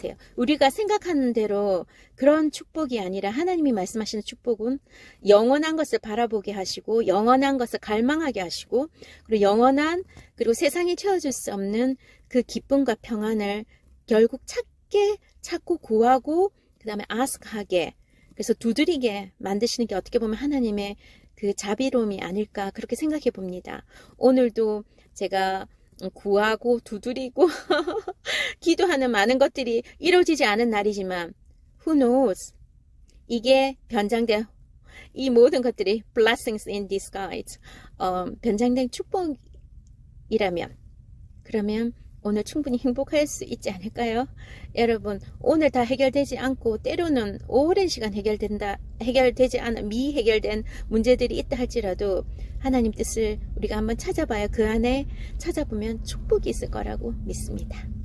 같아요. 우리가 생각하는 대로 그런 축복이 아니라 하나님이 말씀하시는 축복은 영원한 것을 바라보게 하시고 영원한 것을 갈망하게 하시고 그리고 영원한 그리고 세상이 채워줄 수 없는 그 기쁨과 평안을 결국 찾게 찾고 구하고 그 다음에 아스크하게 그래서 두드리게 만드시는 게 어떻게 보면 하나님의 그 자비로움이 아닐까 그렇게 생각해 봅니다. 오늘도 제가 구하고 두드리고 기도하는 많은 것들이 이루어지지 않은 날이지만 who knows? 이게 변장된 이 모든 것들이 blessings in disguise. 어, 변장된 축복이라면 그러면 오늘 충분히 행복할 수 있지 않을까요? 여러분 오늘 다 해결되지 않고 때로는 오랜 시간 해결된다 해결되지 않은 미해결된 문제들이 있다 할지라도 하나님 뜻을 우리가 한번 찾아봐야 그 안에 찾아보면 축복이 있을 거라고 믿습니다.